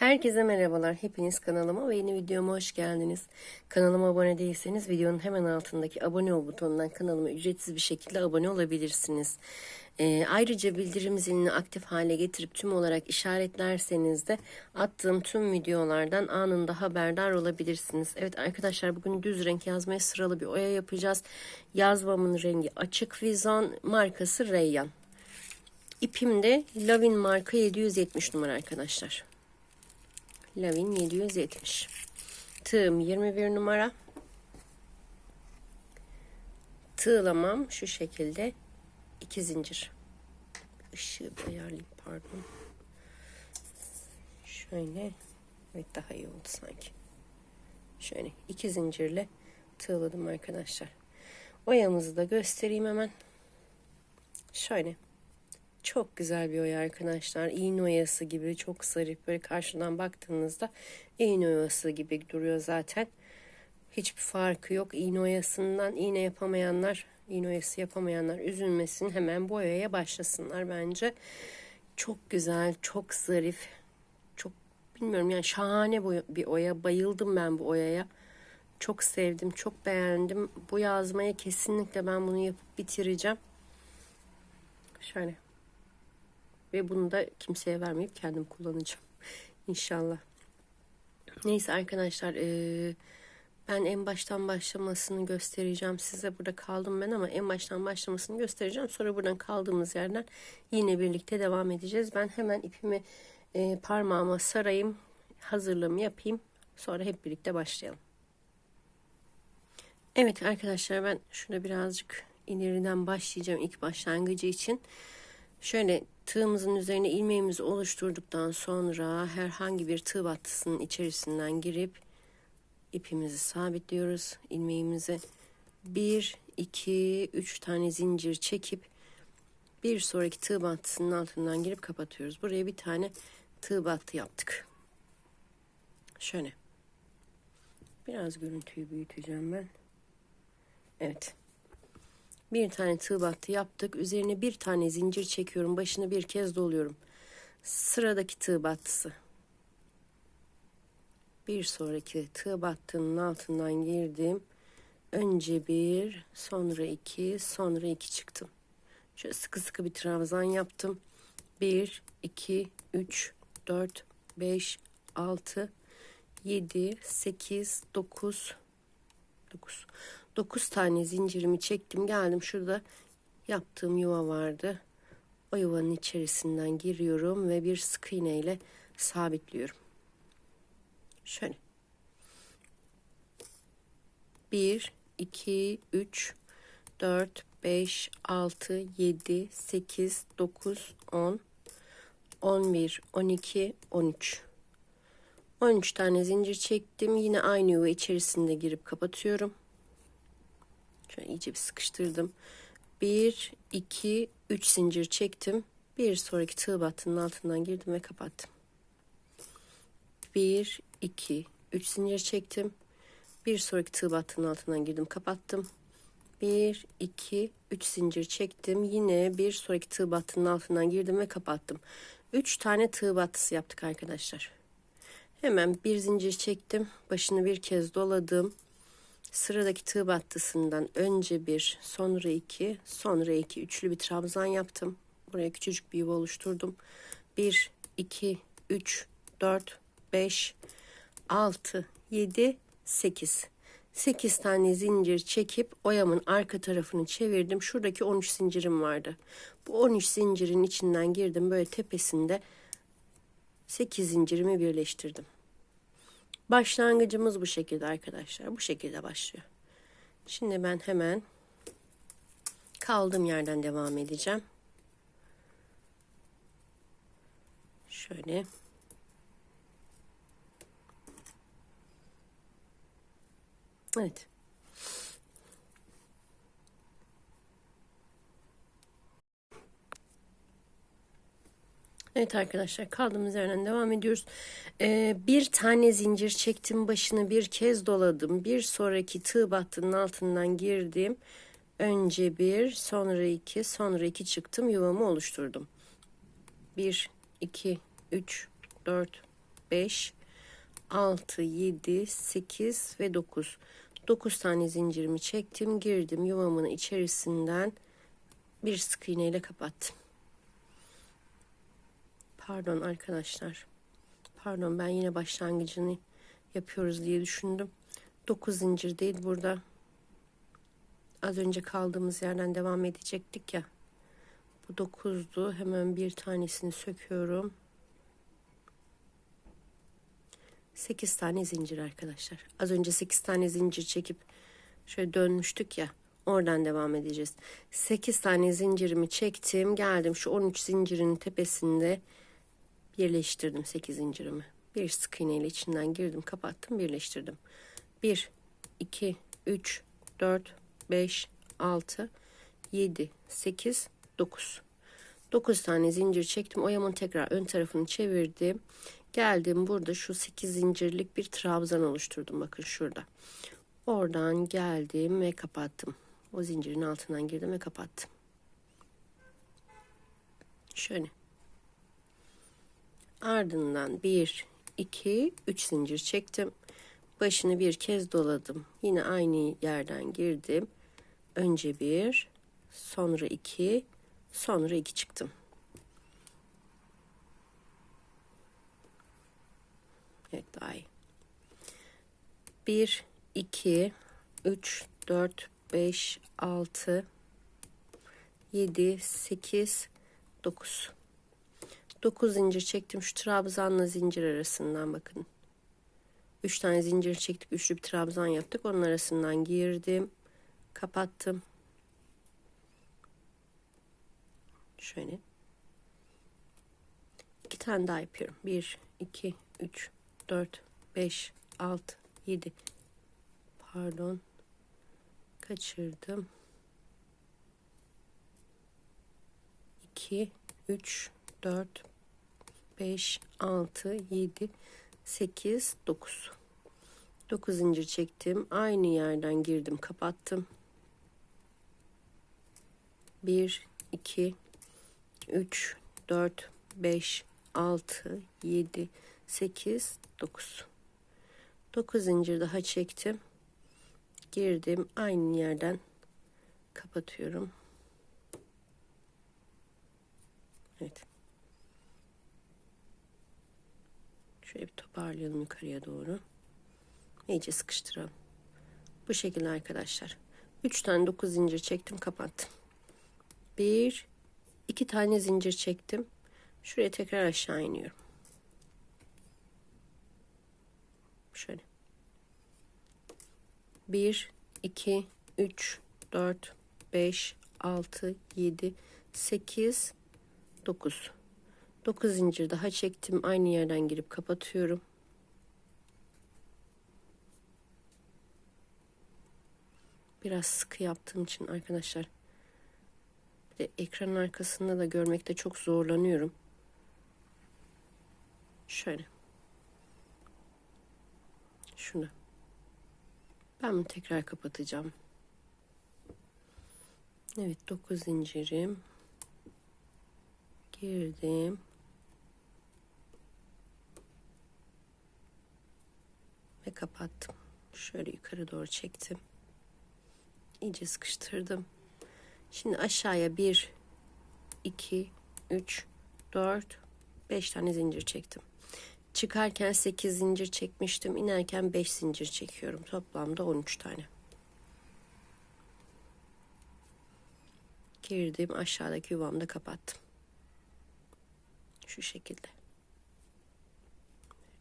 Herkese merhabalar. Hepiniz kanalıma ve yeni videoma hoş geldiniz. Kanalıma abone değilseniz videonun hemen altındaki abone ol butonundan kanalıma ücretsiz bir şekilde abone olabilirsiniz. Ee, ayrıca bildirim zilini aktif hale getirip tüm olarak işaretlerseniz de attığım tüm videolardan anında haberdar olabilirsiniz. Evet arkadaşlar bugün düz renk yazmaya sıralı bir oya yapacağız. Yazmamın rengi açık vizon markası Reyyan. İpim de Lavin marka 770 numara arkadaşlar. Lavin 770. Tığım 21 numara. Tığlamam şu şekilde iki zincir. Işığı bir ayarlayayım pardon. Şöyle. Evet daha iyi oldu sanki. Şöyle iki zincirle tığladım arkadaşlar. Oyamızı da göstereyim hemen. Şöyle. Çok güzel bir oya arkadaşlar. İğne oyası gibi çok zarif. Böyle karşıdan baktığınızda iğne oyası gibi duruyor zaten. Hiçbir farkı yok. İğne oyasından iğne yapamayanlar, iğne oyası yapamayanlar üzülmesin. Hemen bu oyaya başlasınlar bence. Çok güzel, çok zarif. Çok bilmiyorum yani şahane bir oya. Bayıldım ben bu oyaya. Çok sevdim, çok beğendim. Bu yazmaya kesinlikle ben bunu yapıp bitireceğim. Şöyle. Ve bunu da kimseye vermeyip kendim kullanacağım. İnşallah. Neyse arkadaşlar e, ben en baştan başlamasını göstereceğim size. Burada kaldım ben ama en baştan başlamasını göstereceğim. Sonra buradan kaldığımız yerden yine birlikte devam edeceğiz. Ben hemen ipimi e, parmağıma sarayım. Hazırlığımı yapayım. Sonra hep birlikte başlayalım. Evet arkadaşlar ben şurada birazcık ileriden başlayacağım ilk başlangıcı için. Şöyle tığımızın üzerine ilmeğimizi oluşturduktan sonra herhangi bir tığ battısının içerisinden girip ipimizi sabitliyoruz. ilmeğimizi bir, iki, üç tane zincir çekip bir sonraki tığ battısının altından girip kapatıyoruz. Buraya bir tane tığ battı yaptık. Şöyle. Biraz görüntüyü büyüteceğim ben. Evet bir tane tığ battı yaptık. Üzerine bir tane zincir çekiyorum. Başını bir kez doluyorum. Sıradaki tığ battısı. Bir sonraki tığ battığının altından girdim. Önce bir, sonra iki, sonra iki çıktım. Şöyle sıkı sıkı bir trabzan yaptım. Bir, iki, üç, dört, beş, altı, yedi, sekiz, dokuz, dokuz. 9 tane zincirimi çektim geldim şurada yaptığım yuva vardı. O yuvanın içerisinden giriyorum ve bir sık iğne ile sabitliyorum. Şöyle. 1 2 3 4 5 6 7 8 9 10 11 12 13 13 tane zincir çektim. Yine aynı yuva içerisinde girip kapatıyorum. Şöyle iyice bir sıkıştırdım. 1, 2, 3 zincir çektim. Bir sonraki tığ battının altından girdim ve kapattım. 1, 2, 3 zincir çektim. Bir sonraki tığ battının altından girdim kapattım. 1, 2, 3 zincir çektim. Yine bir sonraki tığ battının altından girdim ve kapattım. 3 tane tığ battısı yaptık arkadaşlar. Hemen bir zincir çektim. Başını bir kez doladım. Sıradaki tığ battısından önce bir, sonra iki, sonra iki üçlü bir trabzan yaptım. Buraya küçücük bir yuva oluşturdum. Bir, iki, üç, dört, beş, altı, yedi, sekiz. 8 tane zincir çekip oyamın arka tarafını çevirdim. Şuradaki 13 zincirim vardı. Bu 13 zincirin içinden girdim. Böyle tepesinde 8 zincirimi birleştirdim. Başlangıcımız bu şekilde arkadaşlar. Bu şekilde başlıyor. Şimdi ben hemen kaldığım yerden devam edeceğim. Şöyle. Evet. Evet arkadaşlar kaldığımız yerden devam ediyoruz. Ee, bir tane zincir çektim başını bir kez doladım. Bir sonraki tığ battının altından girdim. Önce bir sonra iki sonra iki çıktım yuvamı oluşturdum. Bir iki üç dört 5, 6, 7, 8 ve 9. 9 tane zincirimi çektim. Girdim yuvamın içerisinden bir sık iğne ile kapattım. Pardon arkadaşlar. Pardon ben yine başlangıcını yapıyoruz diye düşündüm. 9 zincir değil burada. Az önce kaldığımız yerden devam edecektik ya. Bu 9'du. Hemen bir tanesini söküyorum. 8 tane zincir arkadaşlar. Az önce 8 tane zincir çekip şöyle dönmüştük ya. Oradan devam edeceğiz. 8 tane zincirimi çektim. Geldim şu 13 zincirin tepesinde birleştirdim 8 zincirimi. Bir sık iğne ile içinden girdim, kapattım, birleştirdim. 1 2 3 4 5 6 7 8 9 9 tane zincir çektim. Oyamın tekrar ön tarafını çevirdim. Geldim burada şu 8 zincirlik bir trabzan oluşturdum. Bakın şurada. Oradan geldim ve kapattım. O zincirin altından girdim ve kapattım. Şöyle. Ardından 1, 2, 3 zincir çektim. Başını bir kez doladım. Yine aynı yerden girdim. Önce bir, sonra iki, sonra iki çıktım. Evet daha iyi. 1, 2, 3, 4, 5, 6, 7, 8, 9. 9 zincir çektim şu trabzanla zincir arasından bakın. 3 tane zincir çektik. Üçlü bir trabzan yaptık. Onun arasından girdim. Kapattım. Şöyle. İki tane daha yapıyorum. 1, 2, 3, 4, 5, 6, 7. Pardon. Kaçırdım. 2, 3, 4, 5, 6, 7, 8, 9. 9 zincir çektim. Aynı yerden girdim, kapattım. 1, 2, 3, 4, 5, 6, 7, 8, 9. 9 zincir daha çektim. Girdim. Aynı yerden kapatıyorum. Evet. Şöyle bir toparlayalım yukarıya doğru. İyice sıkıştıralım. Bu şekilde arkadaşlar. 3 tane 9 zincir çektim kapattım. 1 2 tane zincir çektim. Şuraya tekrar aşağı iniyorum. Şöyle. 1 2 3 4 5 6 7 8 9 9 zincir daha çektim. Aynı yerden girip kapatıyorum. Biraz sıkı yaptığım için arkadaşlar. Bir de ekranın arkasında da görmekte çok zorlanıyorum. Şöyle. Şunu. Ben bunu tekrar kapatacağım. Evet 9 zincirim. Girdim. Ve kapattım. Şöyle yukarı doğru çektim. İyice sıkıştırdım. Şimdi aşağıya 1 2 3 4 5 tane zincir çektim. Çıkarken 8 zincir çekmiştim. İnerken 5 zincir çekiyorum. Toplamda 13 tane. Girdim aşağıdaki yuvamda kapattım. Şu şekilde.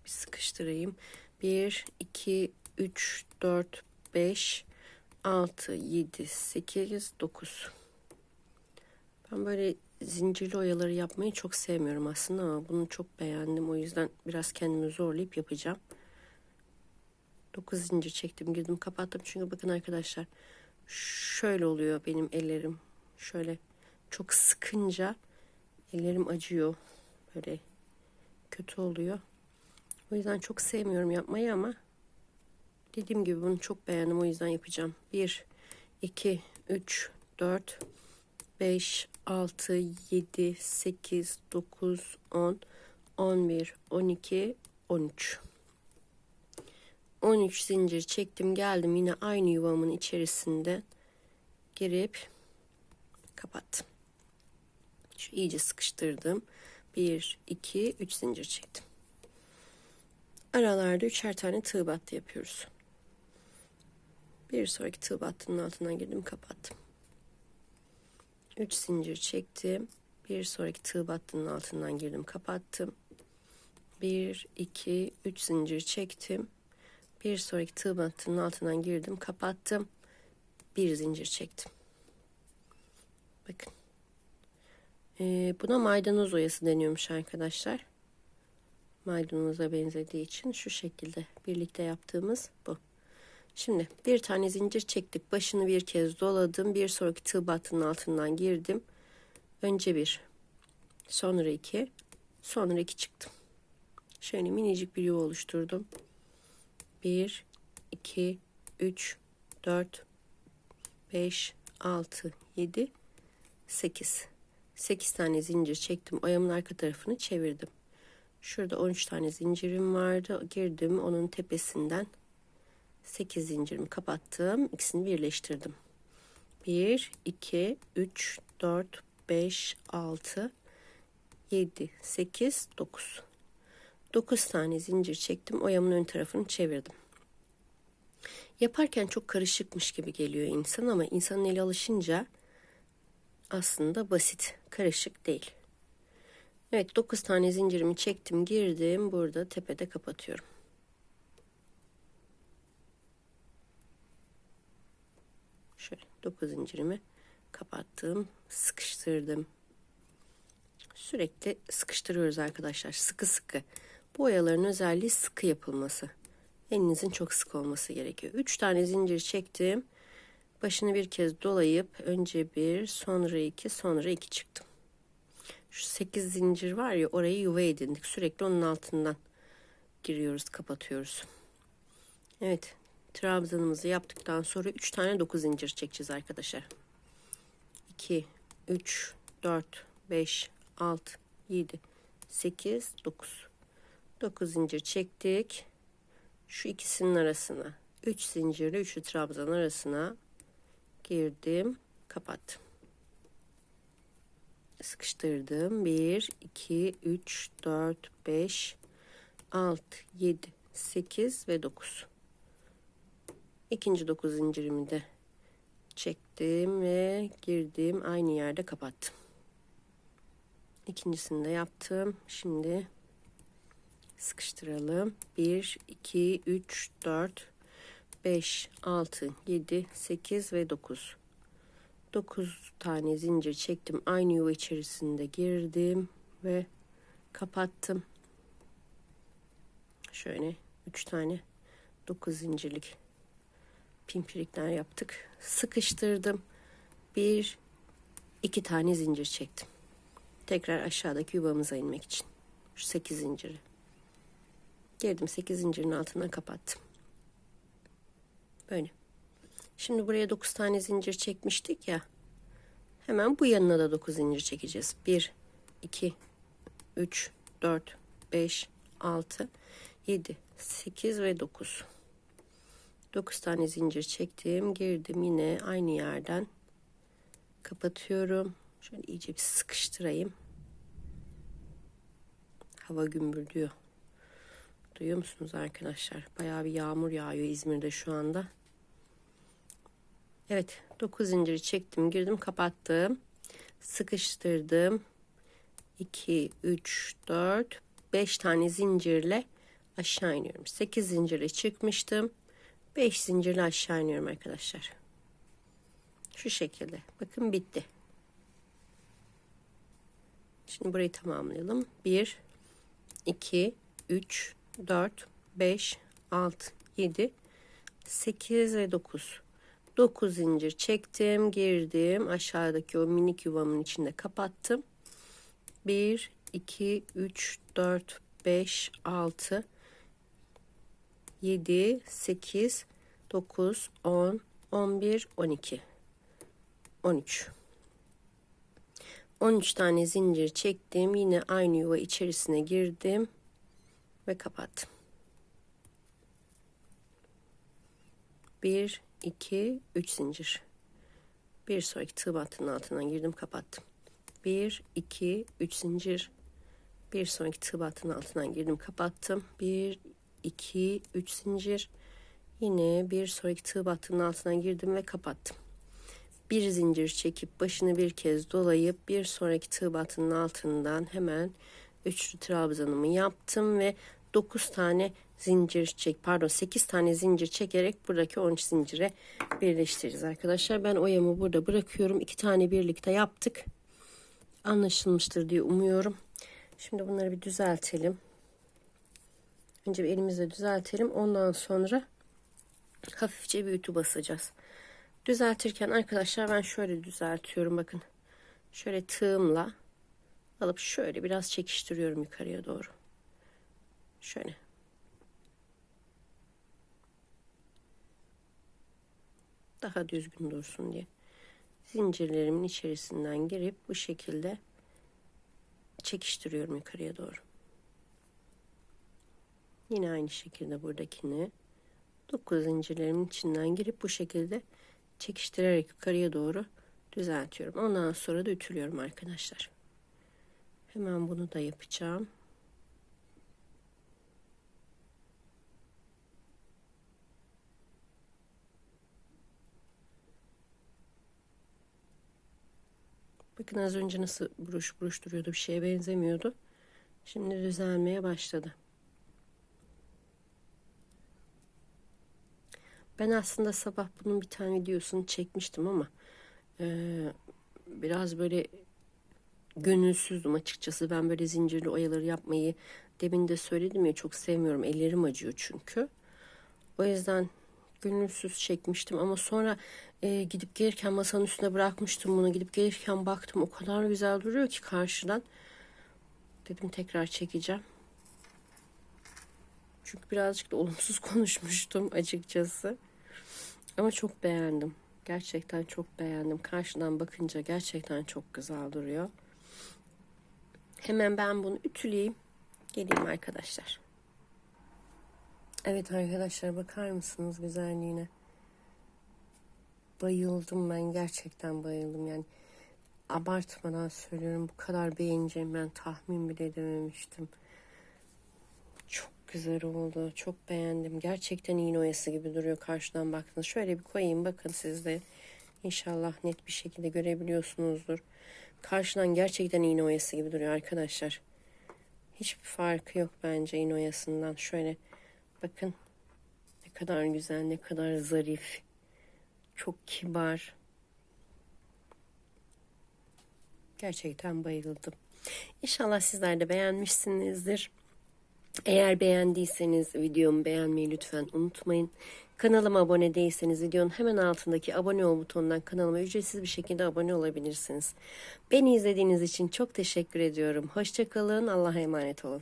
Bir sıkıştırayım. 1, 2, 3, 4, 5, 6, 7, 8, 9. Ben böyle zincirli oyaları yapmayı çok sevmiyorum aslında ama bunu çok beğendim. O yüzden biraz kendimi zorlayıp yapacağım. 9 zincir çektim girdim kapattım. Çünkü bakın arkadaşlar şöyle oluyor benim ellerim. Şöyle çok sıkınca ellerim acıyor. Böyle kötü oluyor. O yüzden çok sevmiyorum yapmayı ama dediğim gibi bunu çok beğendim. O yüzden yapacağım. 1, 2, 3, 4, 5, 6, 7, 8, 9, 10, 11, 12, 13. 13 zincir çektim geldim yine aynı yuvamın içerisinde girip kapattım. Şu iyice sıkıştırdım. 1 2 3 zincir çektim. Aralarda üçer tane tığ battı yapıyoruz. Bir sonraki tığ battının altından girdim kapattım. 3 zincir çektim. Bir sonraki tığ battının altından girdim kapattım. 1 2 3 zincir çektim. Bir sonraki tığ battının altından girdim kapattım. Bir zincir çektim. Bakın. Ee, buna maydanoz oyası deniyormuş arkadaşlar. Maydanoza benzediği için şu şekilde birlikte yaptığımız bu. Şimdi bir tane zincir çektik. Başını bir kez doladım. Bir sonraki tığ battının altından girdim. Önce bir, sonra iki, sonra iki çıktım. Şöyle minicik bir yuva oluşturdum. Bir, iki, üç, dört, beş, altı, yedi, sekiz. Sekiz tane zincir çektim. Ayağımın arka tarafını çevirdim. Şurada 13 tane zincirim vardı. Girdim onun tepesinden 8 zincirimi kapattım. İkisini birleştirdim. 1, 2, 3, 4, 5, 6, 7, 8, 9. 9 tane zincir çektim. Oyamın ön tarafını çevirdim. Yaparken çok karışıkmış gibi geliyor insan ama insanın eli alışınca aslında basit, karışık değil. Evet 9 tane zincirimi çektim, girdim. Burada tepede kapatıyorum. Şöyle 9 zincirimi kapattım, sıkıştırdım. Sürekli sıkıştırıyoruz arkadaşlar. Sıkı sıkı. Bu oyaların özelliği sıkı yapılması. Elinizin çok sık olması gerekiyor. 3 tane zincir çektim. Başını bir kez dolayıp önce bir, sonra iki, sonra iki çıktım. Şu 8 zincir var ya orayı yuva edindik. Sürekli onun altından giriyoruz, kapatıyoruz. Evet, trabzanımızı yaptıktan sonra 3 tane 9 zincir çekeceğiz arkadaşlar. 2, 3, 4, 5, 6, 7, 8, 9. 9 zincir çektik. Şu ikisinin arasına 3 zincirle üçlü trabzan arasına girdim, kapattım. Sıkıştırdım. 1 2 3 4 5 6 7 8 ve 9. İkinci 9 zincirimi de çektim ve girdim. Aynı yerde kapattım. İkincisini de yaptım. Şimdi sıkıştıralım. 1, 2, 3, 4, 5, 6, 7, 8 ve 9. 9 tane zincir çektim. Aynı yuva içerisinde girdim ve kapattım. Şöyle 3 tane 9 zincirlik pimpirikler yaptık. Sıkıştırdım. 1 2 tane zincir çektim. Tekrar aşağıdaki yuvamıza inmek için. Şu 8 zinciri. Girdim 8 zincirin altına kapattım. Böyle. Şimdi buraya 9 tane zincir çekmiştik ya. Hemen bu yanına da 9 zincir çekeceğiz. 1, 2, 3, 4, 5, 6, 7, 8 ve 9. 9 tane zincir çektim. Girdim yine aynı yerden. Kapatıyorum. Şöyle iyice bir sıkıştırayım. Hava gümbürdüyor. Duyuyor musunuz arkadaşlar? Bayağı bir yağmur yağıyor İzmir'de şu anda. Evet 9 zinciri çektim girdim kapattım. Sıkıştırdım. 2, 3, 4, 5 tane zincirle aşağı iniyorum. 8 zincirle çıkmıştım. 5 zincirle aşağı iniyorum arkadaşlar. Şu şekilde. Bakın bitti. Şimdi burayı tamamlayalım. 1, 2, 3, 4, 5, 6, 7, 8 ve 9. 9 zincir çektim, girdim. Aşağıdaki o minik yuvamın içinde kapattım. 1, 2, 3, 4, 5, 6, 7, 8, 9, 10, 11, 12, 13. 13 tane zincir çektim. Yine aynı yuva içerisine girdim ve kapattım. 1 2 3 zincir. Bir sonraki tığ battının altından girdim kapattım. 1 2 3 zincir. Bir sonraki tığ battının altından girdim kapattım. 1 2 3 zincir. Yine bir sonraki tığ battının altından girdim ve kapattım. Bir zincir çekip başını bir kez dolayıp bir sonraki tığ battının altından hemen üçlü trabzanımı yaptım ve 9 tane zincir çek pardon 8 tane zincir çekerek buradaki 13 zincire birleştireceğiz arkadaşlar. Ben oyamı burada bırakıyorum. 2 tane birlikte yaptık. Anlaşılmıştır diye umuyorum. Şimdi bunları bir düzeltelim. Önce bir elimizle düzeltelim. Ondan sonra hafifçe bir basacağız. Düzeltirken arkadaşlar ben şöyle düzeltiyorum bakın. Şöyle tığımla alıp şöyle biraz çekiştiriyorum yukarıya doğru. Şöyle. Daha düzgün dursun diye. Zincirlerimin içerisinden girip bu şekilde çekiştiriyorum yukarıya doğru. Yine aynı şekilde buradakini 9 zincirlerimin içinden girip bu şekilde çekiştirerek yukarıya doğru düzeltiyorum. Ondan sonra da ütülüyorum arkadaşlar. Hemen bunu da yapacağım. Bakın az önce nasıl buruş buruş duruyordu. Bir şeye benzemiyordu. Şimdi düzelmeye başladı. Ben aslında sabah bunun bir tane videosunu çekmiştim ama e, biraz böyle gönülsüzdüm açıkçası. Ben böyle zincirli oyaları yapmayı demin de söyledim ya çok sevmiyorum. Ellerim acıyor çünkü. O yüzden gönülsüz çekmiştim ama sonra e, gidip gelirken masanın üstüne bırakmıştım bunu. Gidip gelirken baktım o kadar güzel duruyor ki karşıdan. Dedim tekrar çekeceğim. Çünkü birazcık da olumsuz konuşmuştum açıkçası. Ama çok beğendim. Gerçekten çok beğendim. Karşıdan bakınca gerçekten çok güzel duruyor. Hemen ben bunu ütüleyeyim. Geleyim arkadaşlar. Evet arkadaşlar bakar mısınız güzelliğine? Bayıldım ben gerçekten bayıldım yani abartmadan söylüyorum bu kadar beğeneceğim ben tahmin bile edememiştim. Çok güzel oldu çok beğendim gerçekten iğne oyası gibi duruyor karşıdan baktınız şöyle bir koyayım bakın siz de İnşallah net bir şekilde görebiliyorsunuzdur. Karşıdan gerçekten iğne oyası gibi duruyor arkadaşlar. Hiçbir farkı yok bence iğne oyasından. Şöyle bakın ne kadar güzel, ne kadar zarif. Çok kibar. Gerçekten bayıldım. İnşallah sizler de beğenmişsinizdir. Eğer beğendiyseniz videomu beğenmeyi lütfen unutmayın. Kanalıma abone değilseniz videonun hemen altındaki abone ol butonundan kanalıma ücretsiz bir şekilde abone olabilirsiniz. Beni izlediğiniz için çok teşekkür ediyorum. Hoşçakalın. Allah'a emanet olun.